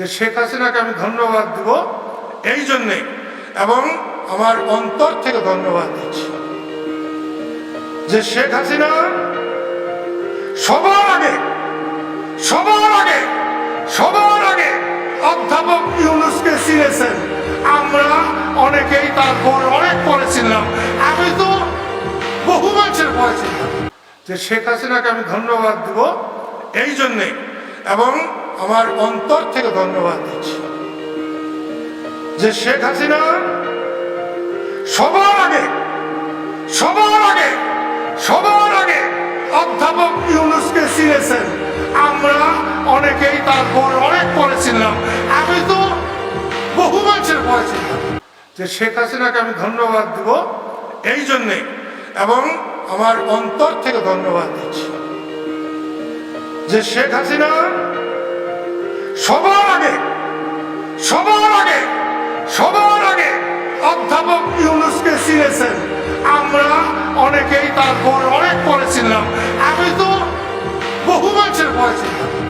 যে শেখ হাসিনাকে আমি ধন্যবাদ দেব এই জন্যে এবং আমার অন্তর থেকে ধন্যবাদ দিচ্ছি। যে শেখ হাসিনা সবার আগে সবার আগে সবার আগে অধ্যাপক ইউনুসকে চিনেছেন। আমরা অনেকেই তারপর অনেক পড়েছিলাম আমি তো বহু মানুষের পড়েছিলাম যে শেখ হাসিনাকে আমি ধন্যবাদ দেব এই জন্যে এবং আমার অন্তর থেকে ধন্যবাদ দিচ্ছি। যে শেখ হাসিনা সবার আগে সবার আগে সবার আগে অধ্যাপক ইউনুসকে চিনেছেন। আমরা অনেকেই তারপর অনেক পড়েছিলাম আমি তো বহু মানুষের পড়েছিলাম যে শেখ হাসিনাকে আমি ধন্যবাদ দেব এই জন্যে এবং আমার অন্তর থেকে ধন্যবাদ দিচ্ছি। যে শেখ হাসিনা সবার আগে সবার আগে সবার আগে অধ্যাপক ইউনুসকে চিনেছেন। আমরা অনেকেই তারপর, অনেক পরে ছিলাম